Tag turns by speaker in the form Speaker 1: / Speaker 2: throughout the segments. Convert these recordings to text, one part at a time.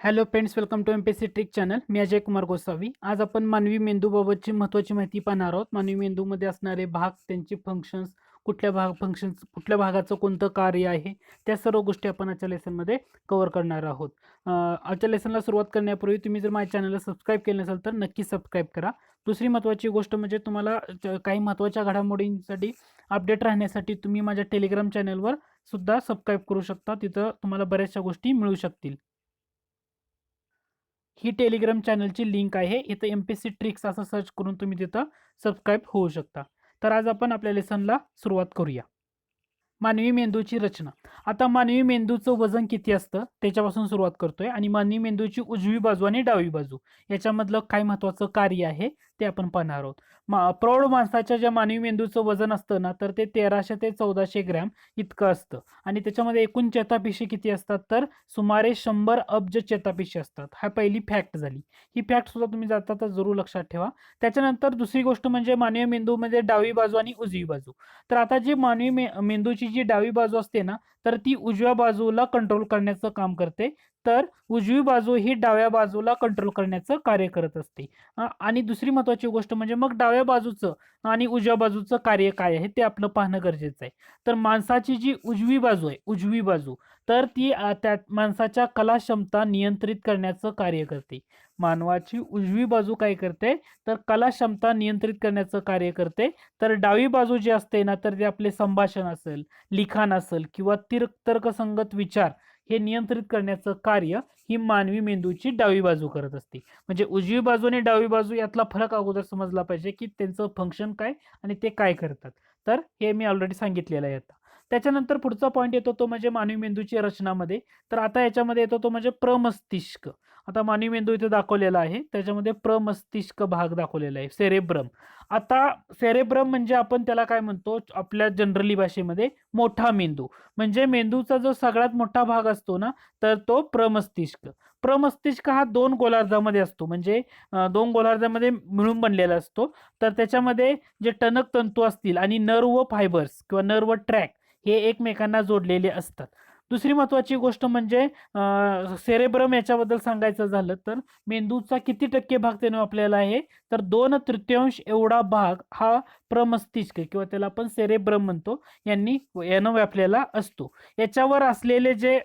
Speaker 1: Hello friends welcome to M P C trick channel मी अजय कुमार गोसावी. आज आपण मानवी मेंदूबाबतची महत्त्वाची माहिती पाहणार आहोत. मानवी मेंदूमध्ये असणारे भाग त्यांची फंक्शन्स कुठल्या भाग फंक्शन्स कुठल्या भागाचं कोणतं कार्य आहे त्या सर्व गोष्टी आपण आजच्या लेसनमध्ये कवर करणार आहोत. आजच्या लेसनला सुरुवात करण्यापूर्वी तुम्ही जर माझ्या चॅनलला सबस्क्राईब केलं नसेल तर नक्की सबस्क्राईब करा. दुसरी महत्त्वाची गोष्ट म्हणजे तुम्हाला काही महत्त्वाच्या घडामोडींसाठी अपडेट राहण्यासाठी तुम्ही माझ्या टेलिग्राम चॅनलवर सुद्धा सबस्क्राईब करू शकता. तिथं तुम्हाला बऱ्याचशा गोष्टी मिळू शकतील. ही टेलिग्राम चॅनलची लिंक आहे. इथं एम पी सी ट्रिक्स असं सर्च करून तुम्ही तिथं सबस्क्राईब होऊ शकता. तर आज आपण आपल्या लेसनला सुरुवात करूया. मानवी मेंदूची रचना. आता मानवी मेंदूचं वजन किती असतं? त्याच्यापासून सुरुवात करतोय. आणि मानवी मेंदूची उजवी बाजू आणि डावी बाजू. याच्यामधलं काय महत्त्वाचं कार्य आहे? ते आपण पाहणार आहोत. मा प्रौढ माणसाच्या ज्या मानवी मेंदूचं वजन असतं ना तर ते तेराशे ते चौदाशे ग्रॅम इतकं असतं. आणि त्याच्यामध्ये एकूण चेतापेशी किती असतात? तर सुमारे शंभर अब्ज चेतापेशी असतात. हा पहिली फॅक्ट झाली. ही फॅक्ट सुद्धा तुम्ही जाता तर जरूर लक्षात ठेवा. त्याच्यानंतर दुसरी गोष्ट म्हणजे मानवी मेंदूमध्ये डावी बाजू आणि उजवी बाजू. तर आता जी मानवी मेंदूची जी डावी बाजू असते ना तर ती उजव्या बाजूला कंट्रोल करण्याचं काम करते. तर उजवी बाजू ही डाव्या बाजूला कंट्रोल करण्याचं कार्य करत असते. आणि दुसरी महत्त्वाची गोष्ट म्हणजे मग डाव्या बाजूचं आणि उजव्या बाजूचं कार्य काय आहे ते आपलं पाहणं गरजेचं आहे. तर माणसाची जी उजवी बाजू आहे उजवी बाजू तर ती त्या माणसाच्या कला क्षमता नियंत्रित करण्याचं कार्य करते. मानवाची उजवी बाजू काय करते तर कला क्षमता नियंत्रित करण्याचं कार्य करते. तर डावी बाजू जी असते ना तर ते आपले संभाषण असेल लिखाण असेल किंवा तिर तर्कसंगत विचार हे नियंत्रित करण्याचं कार्य ही मानवी मेंदूची डावी बाजू करत असते. म्हणजे उजवी बाजू आणि डावी बाजू यातला फरक अगोदर समजला पाहिजे की त्यांचं फंक्शन काय आणि ते काय करतात. तर हे मी ऑलरेडी सांगितलेलं आहे आता. त्याच्यानंतर पुढचा पॉईंट येतो तो म्हणजे मानवी मेंदूची रचनामध्ये. तर आता याच्यामध्ये येतो तो म्हणजे प्रमस्तिष्क. आता मानवी मेंदू इथे दाखवलेला आहे. त्याच्यामध्ये प्रमस्तिष्क भाग दाखवलेला आहे. सेरेब्रम. आता सेरेब्रम म्हणजे आपण त्याला काय म्हणतो? आपल्या जनरली भाषेमध्ये मोठा मेंदू. म्हणजे मेंदूचा जो सगळ्यात मोठा भाग असतो ना तर तो प्रमस्तिष्क. प्रमस्तिष्क हा दोन गोलार्धामध्ये असतो. म्हणजे दोन गोलार्धामध्ये मिळून बनलेला असतो. तर त्याच्यामध्ये जे टणक तंतू असतील आणि नर्व फायबर्स किंवा नर्व ट्रॅक हे एकमेकांना जोडलेले असतात. दुसरी महत्त्वाची गोष्ट म्हणजे सेरेब्रम याच्याबद्दल सांगायचं झालं तर मेंदूचा किती टक्के भाग त्याने आपल्याला आहे? तर दोन तृतीयांश एवढा भाग हा प्रमस्तिष्क किंवा त्याला आपण सेरेब्रम म्हणतो यांनी यानं व्यापलेला असतो. याच्यावर असलेले जे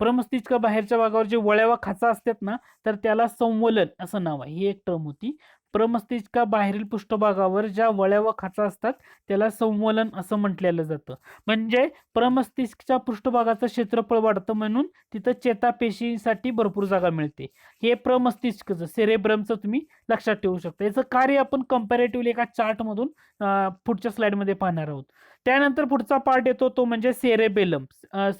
Speaker 1: प्रमस्तिष्क बाहेरच्या भागावर जे वळ्या व खाचा असतात ना तर त्याला संवलन असं नाव आहे. ही एक टर्म होती. प्रमस्तिष्का बाहेरील पृष्ठभागावर ज्या वळ्या व खाचा असतात त्याला संवलन असं म्हटलेलं जातं. म्हणजे प्रमस्तिष्कच्या पृष्ठभागाचं क्षेत्रफळ वाढतं म्हणून तिथं चेतापेशीसाठी भरपूर जागा मिळते. हे प्रमस्तिष्कचं सेरेब्रमचं तुम्ही लक्षात ठेवू शकता. याचं कार्य आपण कम्पॅरेटिव्हली एका चार्टमधून पुढच्या स्लाईडमध्ये पाहणार आहोत. त्यानंतर पुढचा पार्ट येतो तो म्हणजे सेरेबेलम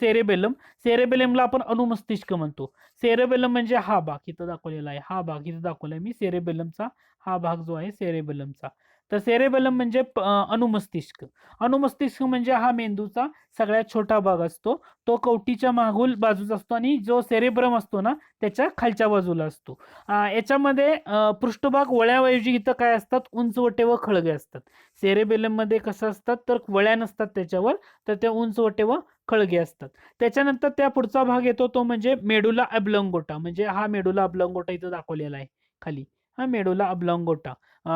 Speaker 1: सेरेबेलम सेरेबेलमला आपण अनुमस्तिष्क म्हणतो. सेरेबेलम म्हणजे हा भाग इथं दाखवलेला आहे. हा भाग इथं दाखवलाय मी. सेरेबेलमचा हा भाग जो आहे सेरेबलमचा. तर सेरेबलम म्हणजे अनुमस्तिष्क. अनुमस्तिष्क म्हणजे हा मेंदूचा सगळ्यात छोटा भाग असतो. तो कवटीच्या मागूल बाजूचा असतो आणि जो सेरेब्रम असतो ना त्याच्या खालच्या बाजूला असतो. याच्यामध्ये पृष्ठभाग वळ्याऐवजी इथं काय असतात? उंचवटे व खळगे असतात. सेरेबेलममध्ये कसं असतात? तर वळ्या नसतात त्याच्यावर तर त्या उंचवटे व खळगे असतात. त्याच्यानंतर त्या पुढचा भाग येतो तो म्हणजे मेडुला अब्लंगोटा. म्हणजे हा मेडुला अब्लंगोटा इथं दाखवलेला आहे खाली. हा मेडुला अब्लंगोटा.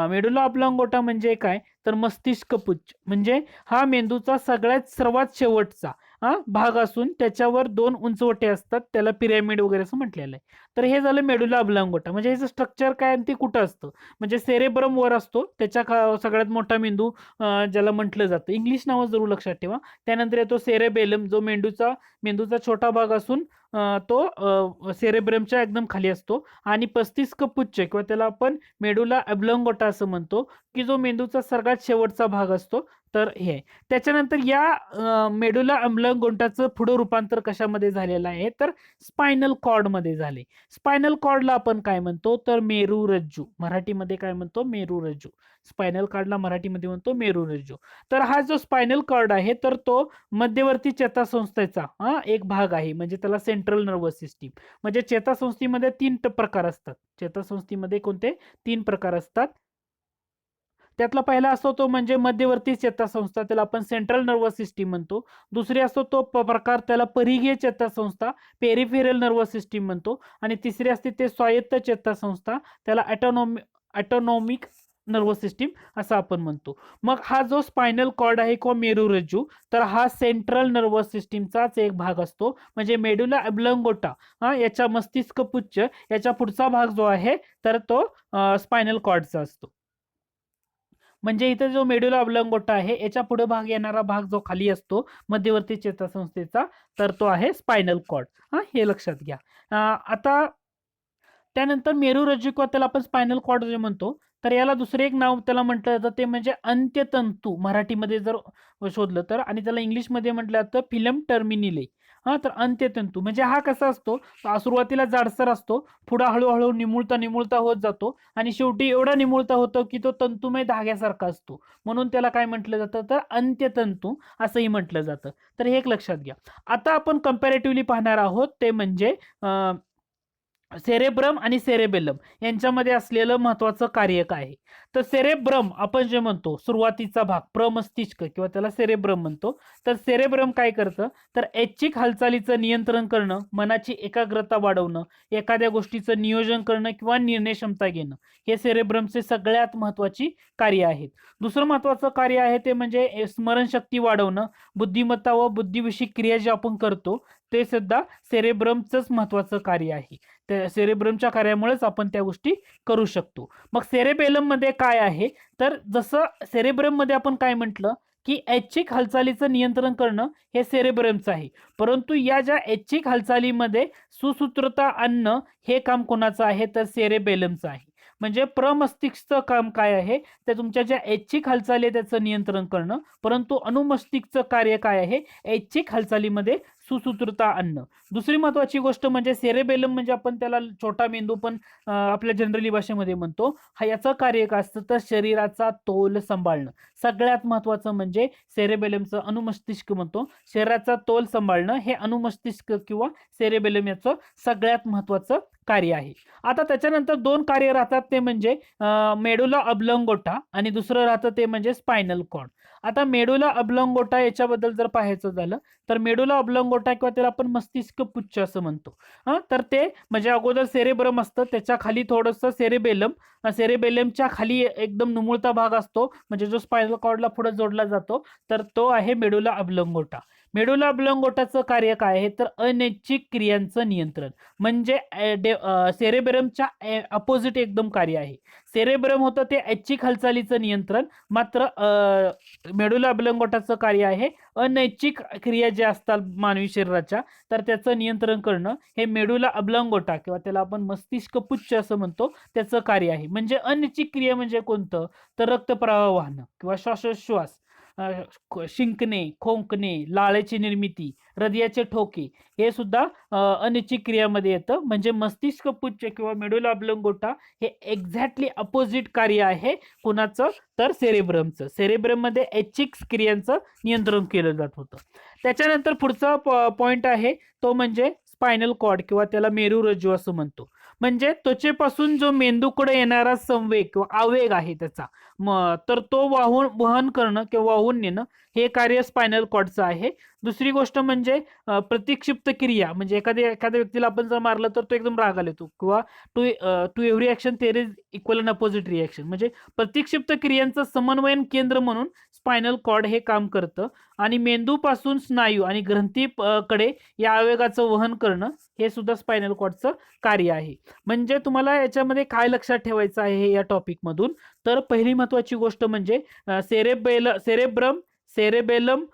Speaker 1: मेडुला अब्लंगोटा म्हणजे काय? तर मस्तिष्क पुच्छ. म्हणजे हा मेंदूचा सगळ्यात सर्वात शेवटचा हा भाग असून त्याच्यावर दोन उंचवटे असतात. त्याला पिरॅमिड वगैरे असं म्हटलेलं आहे. तर हे झालं मेडुला अब्लांगोटा. म्हणजे ह्याचं स्ट्रक्चर काय आणि ते कुठं असतं? म्हणजे सेरेब्रम वर असतो. त्याच्या खा सगळ्यात मोठा मेंदू ज्याला म्हटलं जातं. इंग्लिश नावं जरूर लक्षात ठेवा. त्यानंतर येतो सेरेबेलम जो मेंदूचा मेंदूचा छोटा भाग असून तो सेरेब्रमच्या एकदम खाली असतो आणि पस्तीस पुच्छ किंवा त्याला आपण मेडुला अब्लंगोटा असं म्हणतो की जो मेंदूचा सर्वात शेवटचा भाग असतो तर हे. त्याच्यानंतर या अं, मेडुला गोंटाचं पुढं रूपांतर कशामध्ये झालेलं आहे? तर स्पायनल कॉर्डमध्ये झाले. स्पायनल कॉर्डला आपण काय म्हणतो? तर मेरुरज्जू मराठीमध्ये काय म्हणतो? मेरुरज्जू स्पायनल कॉर्डला मराठीमध्ये म्हणतो मेरुरज्जू तर हा जो स्पायनल कॉर्ड आहे तर तो मध्यवर्ती चेतासंस्थेचा हा एक भाग आहे. म्हणजे त्याला सेंट्रल नर्वस सिस्टीम. म्हणजे चेतासंस्थेमध्ये तीन प्रकार असतात. चेतासंस्थेमध्ये कोणते? तीन प्रकार असतात. त्यातला पहिला असतो तो म्हणजे मध्यवर्ती चेतासंस्था त्याला आपण सेंट्रल नर्वस सिस्टीम म्हणतो. दुसरी असतो तो प्रकार त्याला परिघीय चेतासंस्था पेरिफेरल नर्वस सिस्टीम म्हणतो. आणि तिसरी असते ते स्वायत्त चेतासंस्था त्याला ॲटोनॉमी ॲटोनॉमिक नर्वस सिस्टीम असं आपण म्हणतो. मग हा जो स्पायनल कॉर्ड आहे किंवा मेरुरज्जू तर हा सेंट्रल नर्वस सिस्टीमचाच एक भाग असतो. म्हणजे मेडुला अब्लंगोटा हा याच्या मस्तिष्क पुच्छ याच्या पुढचा भाग जो आहे तर तो स्पायनल कॉर्डचा असतो. म्हणजे इथे जो मेडुला अवलंगोटा आहे याच्यापुढे भाग येणारा भाग जो खाली असतो मध्यवर्ती चेतासंस्थेचा तर तो आहे स्पायनल कॉर्ड. हा हे लक्षात घ्या. आता त्यानंतर मेरू किंवा त्याला आपण स्पायनल कॉर्ड जे म्हणतो तर याला दुसरे एक नाव त्याला म्हटलं जातं ते म्हणजे अंत्यतंतू. मराठीमध्ये जर शोधलं तर आणि त्याला इंग्लिशमध्ये म्हटलं जातं फिलम टर्मिनिले. हा तर अंत्यतंतू. म्हणजे हा कसा असतो? सुरुवातीला जाडसर असतो पुढे हळूहळू निमुळता निमुळता होत जातो आणि शेवटी एवढा निमुळता होतो की तो तंतुमय धाग्यासारखा असतो. म्हणून त्याला काय म्हटलं जातं? तर अंत्यतंतू असंही म्हटलं जातं. तर हे एक लक्षात घ्या. आता आपण कम्पॅरेटिव्हली पाहणार आहोत ते म्हणजे अं, सेरेब्रम आणि सेरेबेलम यांच्यामध्ये असलेलं महत्वाचं कार्य काय आहे? तर सेरेब्रम आपण जे म्हणतो सुरुवातीचा भाग प्रमस्तिष्क किंवा त्याला सेरेब्रम म्हणतो. तर सेरेब्रम काय करतं? तर ऐच्छिक हालचालीचं नियंत्रण करणं मनाची एकाग्रता वाढवणं एखाद्या गोष्टीचं नियोजन करणं किंवा निर्णय क्षमता घेणं हे सेरेब्रमचे सगळ्यात महत्वाची कार्य आहेत. दुसरं महत्वाचं कार्य आहे ते म्हणजे स्मरणशक्ती वाढवणं बुद्धिमत्ता व बुद्धिविषयी क्रिया जे आपण करतो ते सुद्धा सेरेब्रमचंच महत्वाचं कार्य आहे. त्या सेरेब्रमच्या कार्यामुळेच आपण त्या गोष्टी करू शकतो. मग सेरेबेलममध्ये काय आहे? तर जसं सेरेब्रममध्ये आपण काय म्हटलं? की ऐच्छिक हालचालीचं नियंत्रण करणं हे सेरेब्रमचं आहे. परंतु या ज्या ऐच्छिक हालचालीमध्ये सुसूत्रता आणणं हे काम कोणाचं आहे? तर सेरेबेलमचं आहे. म्हणजे प्रमस्तिष्कचं काम काय आहे? ते तुमच्या ज्या ऐच्छिक हालचाली आहे त्याचं नियंत्रण करणं. परंतु अनुमस्तिष्कचं कार्य काय आहे? ऐच्छिक हालचालीमध्ये सुसूत्रता आणणं. दुसरी महत्वाची गोष्ट म्हणजे सेरेबेलम म्हणजे आपण त्याला छोटा मेंदू पण आपल्या जनरली भाषेमध्ये म्हणतो. हा याचं कार्य काय असतं तर शरीराचा तोल सांभाळणं. सगळ्यात महत्वाचं म्हणजे सेरेबेलमचं अनुमस्तिष्क म्हणतो. शरीराचा तोल सांभाळणं हे अनुमस्तिष्क किंवा सेरेबेलम याचं सगळ्यात महत्वाचं कार्य आहे. आता त्याच्यानंतर दोन कार्य राहतात ते म्हणजे मेडुला अबलंगोटा आणि दुसरं राहतं ते म्हणजे स्पायनल कॉर्ड आता मेडुला अबलंगोटा याच्याबद्दल जर पाहायचं झालं तर मेडुला अबलंगोटा किंवा त्याला आपण मस्तिष्क पुच्छ असं म्हणतो. हा? तर ते म्हणजे अगोदर सेरेब्रम असतं त्याच्याखाली थोडंसं सेरेबेलम. सेरेबेलमच्या खाली एकदम नुमुळता भाग असतो. म्हणजे जो स्पायनल कॉर्डला पुढे जोडला जातो तर तो आहे मेडुला अबलंगोटा मेडुला अबलंगोटाचं कार्य काय आहे? तर अनैच्छिक क्रियांचं नियंत्रण. म्हणजे सेरेबेरमच्या अपोजिट एकदम कार्य आहे. सेरेब्रम होतं ते ऐच्छिक हालचालीचं नियंत्रण. मात्र मेडुला अबलंगोटाचं कार्य आहे अनैच्छिक क्रिया ज्या असतात मानवी शरीराच्या तर त्याचं नियंत्रण करणं हे मेडुला अबलंगोटा किंवा त्याला आपण मस्तिष्क पुच्छ असं म्हणतो त्याचं कार्य आहे. म्हणजे अनैच्छिक क्रिया म्हणजे कोणतं? तर रक्तप्रवाह वाहणं किंवा श्वासोश्वास शिंकणे खोंकणे लाळेची निर्मिती हृदयाचे ठोके हे सुद्धा अं, अनिश्चित क्रियामध्ये येतं. म्हणजे मस्तिष्क पुच्छ किंवा मेडुला अबलंगोटा हे एक्झॅक्टली अपोजिट कार्य आहे कुणाचं तर सेरेब्रमचं. सेरेब्रममध्ये ऐच्छिक क्रियांचं नियंत्रण केलं जात होतं. त्याच्यानंतर पुढचा पॉईंट आहे तो म्हणजे स्पायनल कॉर्ड किंवा त्याला मेरू रज्जू असं म्हणतो. म्हणजे त्वचेपासून जो मेंदूकडे येणारा संवेग किंवा आवेग आहे त्याचा. तर तो वाहून वहन करणं किंवा वाहून नेणं हे कार्य स्पायनल कॉर्डचं आहे. दुसरी गोष्ट म्हणजे प्रतिक्षिप्त क्रिया. म्हणजे एखाद्या एखाद्या व्यक्तीला आपण जर मारलं तर तो एकदम रागाला येतो किंवा to to every action there is equal and opposite reaction म्हणजे प्रतिक्षिप्त क्रियांचं समन्वयन केंद्र म्हणून स्पायनल कॉर्ड हे काम करतं. आणि मेंदूपासून स्नायू आणि ग्रंथी कडे या आवेगाचं वहन करणं हे सुद्धा स्पायनल कॉर्डचं कार्य आहे. म्हणजे तुम्हाला याच्यामध्ये काय लक्षात ठेवायचं आहे हे या टॉपिकमधून तर पहिली महत्वाची गोष्ट म्हणजे सेरेबेल सेरेब्रम सेरेबेलम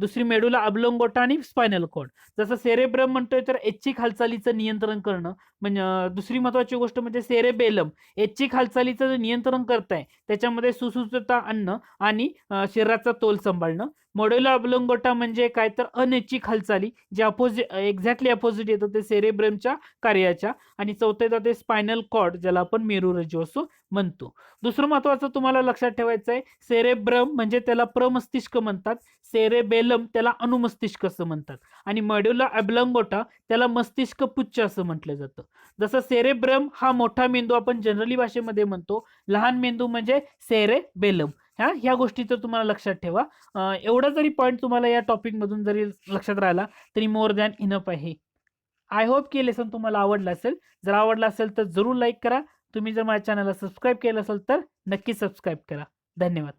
Speaker 1: दुसरी मेडुला अबलंगोटा आणि स्पायनल कॉर्ड. जसं सेरेब्रम म्हणतोय तर ऐच्छिक हालचालीचं नियंत्रण करणं. म्हणजे दुसरी महत्वाची गोष्ट म्हणजे सेरेबेलम ऐच्छिक हालचालीचं जे नियंत्रण करताय त्याच्यामध्ये सुसूत्रता आणणं आणि शरीराचा तोल सांभाळणं. मोड्युला अबलंगोटा म्हणजे काय तर अनैच्छिक हालचाली जे अपोजिट एक्झॅक्टली अपोजिट येतं ते सेरेब्रमच्या कार्याच्या आणि चौथं येतं ते स्पायनल कॉर्ड ज्याला आपण मेरुरज्जू असो म्हणतो. दुसरं महत्वाचं तुम्हाला लक्षात ठेवायचं आहे सेरेब्रम म्हणजे त्याला प्रमस्तिष्क म्हणतात सेरेबेलम त्याला अनुमस्तिष्क असं म्हणतात आणि मॉड्युला अबलंगोटा त्याला मस्तिष्क पुच्छ असं म्हटलं जातं. जसं सेरेब्रम हा मोठा मेंदू आपण जनरली भाषेमध्ये म्हणतो लहान मेंदू म्हणजे सेरेबेलम हा? ह्या गोष्टी तर तुम्हाला लक्षात ठेवा. एवढा जरी पॉईंट तुम्हाला या टॉपिकमधून जरी लक्षात राहिला तरी मोर दॅन इनफ आहे. आय होप की लेसन तुम्हाला आवडला असेल. जर आवडला असेल तर जरूर लाईक करा. तुम्ही जर माझ्या चॅनलला सबस्क्राईब केलं असेल तर नक्की सबस्क्राईब करा. धन्यवाद.